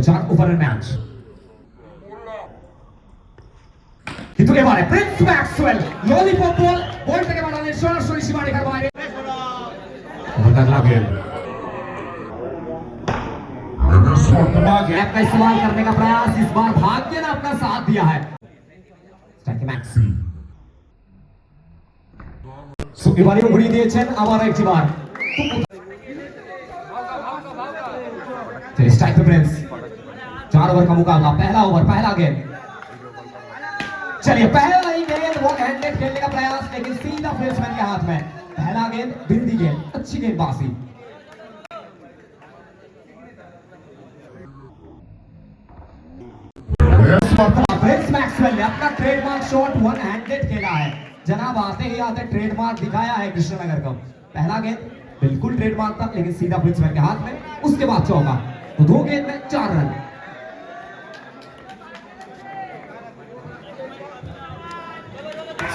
চার ওভারের ম্যাচ কিন্তু এবারে prince Maxwell lollipop ball ball থেকে বানালেন সরাসরি সীমারেখার বাইরে ওভার লাগে गैप का इस्तेमाल करने का प्रयास इस बार भाग्य ने अपना साथ दिया है স্ট্রাইকে ম্যাক্সি সো এবারেও ঘুরিয়ে দিয়েছেন আবার একটি বার चलिए स्ट्राइक पे प्रिंस चार ओवर का मुकाबला पहला ओवर, पहला गेंद। चलिए, पहला ही गेंद वन हैंडेड खेलने का प्रयास, लेकिन सीधा प्रिंसमैन के हाथ में। पहला गेंद, बिंदी गेंद, अच्छी गेंदबाजी मैक्सवेल ने अपना ट्रेडमार्क शॉट वन हैंडेड खेला है। जनाब आते ही आते ट्रेडमार्क दिखाया है कृष्णनगर का। पहला गेंद, बिल्कुल ट्रेडमार्क था, लेकिन सीधा प्रिंसमैन के हाथ में, उसके बाद चौका। तो दो गेंद में चार रन।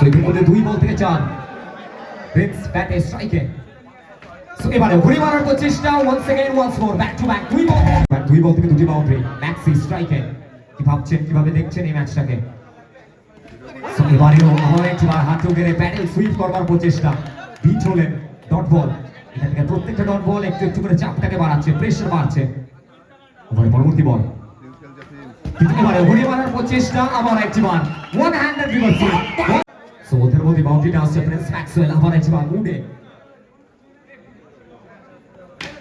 সো ইতিমধ্যে দুই বল থেকে চার। প্রিন্স ব্যাটে স্ট্রাইকে সো এবারে ঘুরি মারার প্রচেষ্টা once second once more back to back দুই বল দুই বল থেকে দুটি বাউন্ডারি ম্যাক্সি স্ট্রাইকে কি ভাবছেন, কীভাবে দেখছেন এই ম্যাচটাকে সো এবারেও আবার একবার হাতে গেড়ে প্যাডেল সুইপ করবার প্রচেষ্টা। বিট হলেন ডট বল এখান থেকে প্রত্যেকটা ডট বল একটু একটু করে চাপটাকে বাড়াচ্ছে প্রেশার বাড়ছে। এবারে পরবর্তী বল কিন্তু এবারে ঘুরি মারার প্রচেষ্টা আবার একবার। ওয়ান হ্যান্ডেড রিভার্স সো ওদের মধ্যে বাউন্ডারিটা আসছে প্রিন্স ম্যাক্সওয়েল আবার একবার উডে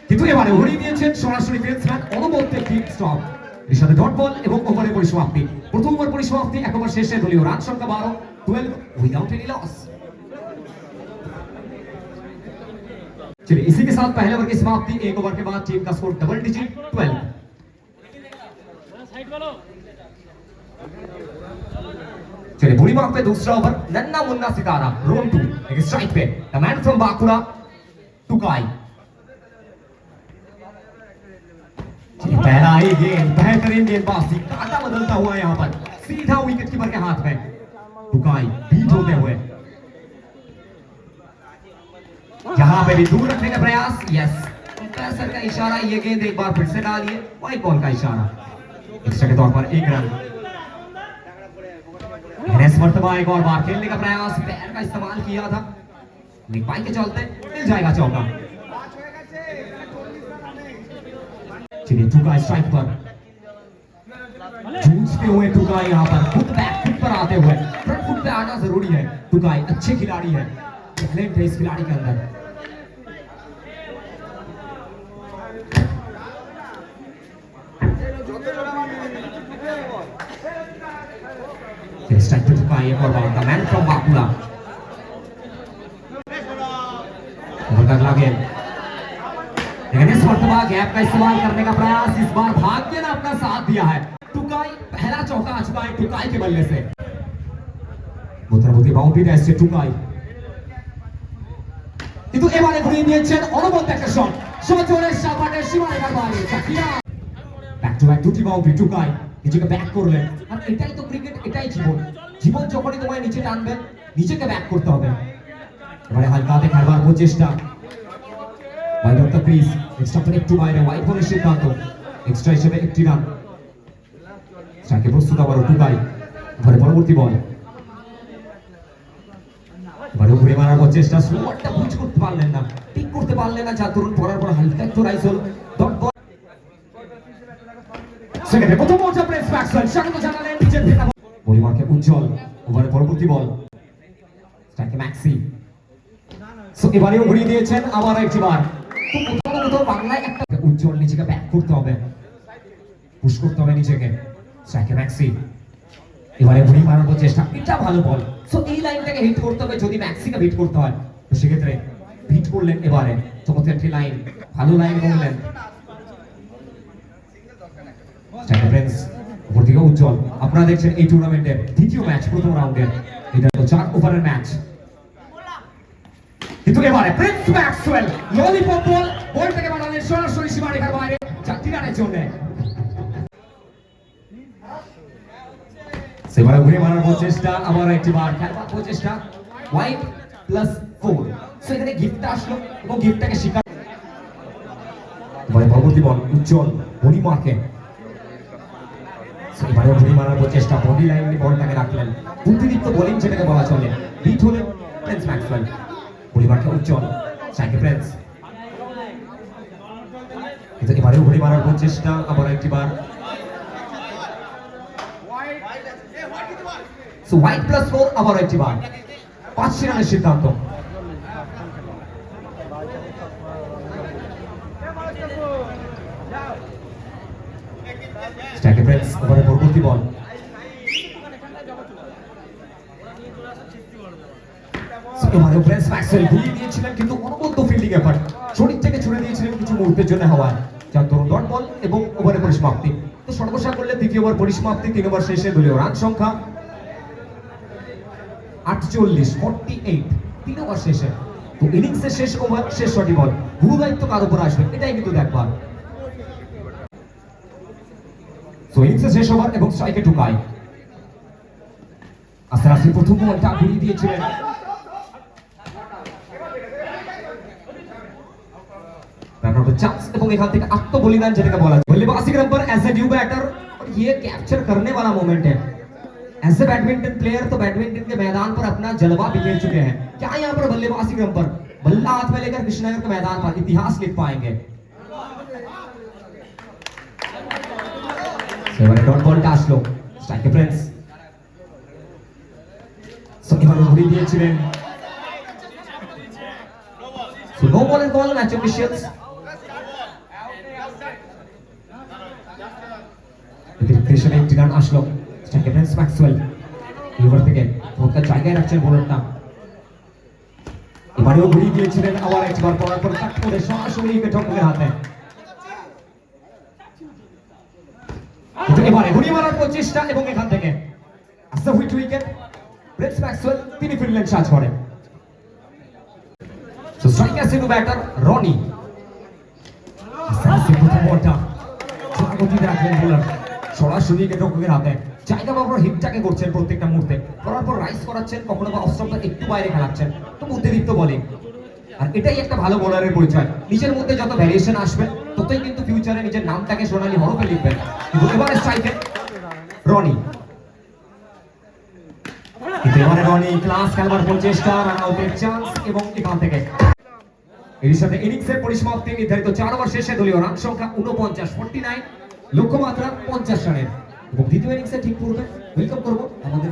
কিন্তু এবারে উড়িয়ে দিয়েছেন সরাসরি ব্যাটসম্যান অনবদ্য একটি স্টপ এর সাথে ডট বল এবং ওভারের পরিসমাপ্তি প্রথম ওভার পরিসমাপ্তি এক ওভার শেষে দলীয় রান সংখ্যা বারো টুয়েলভ উইদাউট एनी लॉस चलिए इसी के साथ पहले ओवर की समाप्ति एक ओवर के बाद टीम का स्कोर डबल डिजिट ट्वेल्व चलिए बुरी मार्क पे दूसरा ओवर नन्ना मुन्ना सितारा रोन टू एक स्ट्राइक पे the man from Bankura Tukai पहला ही गेंद बेहतरीन गेंदबाजी काटा बदलता हुआ यहाँ पर सीधा विकेट कीपर के हाथ में टुकाई बीट होते हुए यहाँ पे भी दूर रखने का प्रयास यस सर का इशारा ये गेंद एक बार फिर से डालिए वाइट बॉल का इशारा एक्स्ट्रा के तौर पर एक रन एनएस मरतबा एक और बार खेलने का प्रयास, पैर का इस्तेमाल किया था। लेकिन पाई के चलते मिल जाएगा चौका। चलिए टुका स्ट्राइक पर। जूझते हुए टुका यहाँ पर। खुद बैक फुट पर आते हुए। फ्रंट फुट पे आना ज़रूरी है। टुकाई अच्छे खिलाड़ी है। टैलेंट है इस खिलाड़ी के अंदर। स्ट्राइक पे टुकाई एक और बार the man from Bakula over का अगला गेंद लेकिन इस मरतबा गैप का इस्तेमाल करने का प्रयास इस बार भाग्य ने अपना साथ दिया है टुकाई पहला चौका आ चुका है टुकाई के बल्ले से মোটামুটি বাউন্ডারি আসছে টুকাই কিন্তু এবারে ঘুরিয়ে নিয়েছেন অনবদ্য একটা শট সজোরে সাপাটের সীমারেখার বাইরে চাকিয়া ব্যাক টু ব্যাক দুটি বাউন্ডারি টুকাই নিজেকে ব্যাক করলেন আর এটাই তো ক্রিকেট এটাই জীবন জীবন যখনই তোমায় নিচে টানবে, নিজেকে ব্যাক করতে হবে। এবারে হালকা হাতে খেলবার প্রচেষ্টা। Wide off the crease extra একটু বাইরে ওয়াইড সিদ্ধান্ত। এক্সট্রা হিসেবে একটি রান প্রস্তুত এবারে পরবর্তী বল এবারে ঘুরে মারার প্রচেষ্টা স্লোয়ারটা বুঝ করতে পারলেন না। ঠিক করতে পারলেন না, যার দরুন পড়ার পর হালকা একটু রাইস হল। প্রথম প্রেস স্বাগত জানালেন নিজের ভেটা উজ্জ্বল ওভারে পরবর্তী বল। স্ট্রাইকে ম্যাক্সি সো এবারেও ঘুরিয়ে দিয়েছেন আবার একটি বার। তো কোথাও না একটা উজ্জ্বল নিজেকে ব্যাক করতে হবে। পুশ করতে হবে নিজেকে। স্ট্রাইকে ম্যাক্সি এবারে ঘুরিয়ে মারার চেষ্টা। এটা ভালো বল। সো এই লাইনটাকে হিট করতে হবে যদি ম্যাক্সিকে হিট করতে হয়। তো সেক্ষেত্রে হিট করলেন এবারে। চমৎকার একটি লাইন ভালো লাইন করলেন। প্রিন্স উজ্জ্বল আপনারা দেখছেন এই টুর্নামেন্টের দ্বিতীয় ম্যাচ প্রথম রাউন্ডের এটা হলো চার ওভারের ম্যাচ কিন্তু এবারে prince Maxwell lollipop ball ball থেকে বানালেন সরাসরি সীমারেখার বাইরে। চারটি রানের জন্য। সেবারে ঘুরে মারার প্রচেষ্টা আবার একটি বার খেলবার প্রচেষ্টা। হোয়াইট প্লাস ফোর সেখানে গিফটটা আসলো এবং গিফটটাকে এবারে পরবর্তী বল উজ্জ্বল বনি মার্কে। So, এবারে ঘুরি মারার প্রচেষ্টা বডি লাইনে বলটাকে রাখলেন বুদ্ধিদীপ্ত বোলিং সেটাকে বলা চলে বিট হলেন প্রিন্স ম্যাক্সওয়েল পরিবারকে উজ্জ্বল সাইকে প্রিন্স কিন্তু এবারেও ঘুরি মারার প্রচেষ্টা আবার একটিবার সো হোয়াইট প্লাস ফোর আবার একটিবার পাঁচটি রানের সিদ্ধান্ত ওভারে পরবর্তী বল তো করলে শেষে দলীয় আটচল্লিশ এইট তিন ওভার শেষে। তো ইনিংসের শেষ ওভার শেষ ছটি বল গুরু দায়িত্ব কার উপর আসবে? এটাই কিন্তু দেখবার। শেষ ওভার এবং স্ট্রাইকে ঢুকায় আস্তে আস্তে প্রথম বলটা ঘুরিয়ে দিয়েছিলেন চান্স এবং এখান থেকে আত্মবলিদান যেটাকে বলা যায় बल्लेबाजी के number as a new batter और ये कैप्चर करने वाला मोमेंट है एज ए बैडमिंटन प्लेयर तो बैडमिंटन के मैदान पर अपना जलवा बिखेर चुके हैं क्या यहाँ पर बल्लेबाजी के नंबर बल्ला हाथ में लेकर कृष्णनगर के मैदान पर इतिहास लिख पाएंगे এবারে ডট বলটা আসলো। স্ট্রাইকে ফ্রেন্ডস এবারে ঘুরিয়ে দিয়েছিলেন। সো নো বলের কল ম্যাচ অফিশিয়ালস ত্রিশনে একটি রান আসলো। স্ট্রাইকে ফ্রেন্ডস ম্যাক্সওয়েল এবার থেকে ভোটটা জায়গায় রাখছেন বোলারটা এবারেও ঘুরিয়ে দিয়েছিলেন আবার একবার পড়ার পর কাট করে সরাসরি উইকেট হকের হাতে। এবারে ঘুরিয়ে মারার প্রচেষ্টা এবং এখান থেকে আস্তে হুইট উইকেট প্রিন্স ম্যাক্সওয়েল, তিনি ফিরলেন সাজ করে so striker Sinu batter Rony. সরাসরি রক্ষকের হাতে। জায়গা বাবর হিটটাকে করছেন প্রত্যেকটা মুহূর্তে। করার পর রাইস করাচ্ছেন, কখনো বা অস্ত্রটা একটু বাইরে খেলাচ্ছেন। তো বুদ্ধিদীপ্ত বলিং আর এটাই একটা ভালো বোলারের পরিচয়। নিজের মধ্যে যত ভ্যারিয়েশন আসবে ততই কিন্তু ফিউচারে নিজের নামটাকে সোনালী হরফে লিখবেন এবারে স্ট্রাইকে রনি। কিন্তু এবারে রনি ক্লাস খেলবার প্রচেষ্টা রান আউটের চান্স এবং এখান থেকে। এর সাথে ইনিংসের পরিসমাপ্তি নির্ধারিত চার ওভার শেষে দলীয় রান সংখ্যা উনপঞ্চাশ ফোর্টি নাইন লক্ষ্যমাত্রা পঞ্চাশ রানের। এবং দ্বিতীয় ইনিংসে ঠিক পূর্বে। ওয়েলকাম করব আমাদের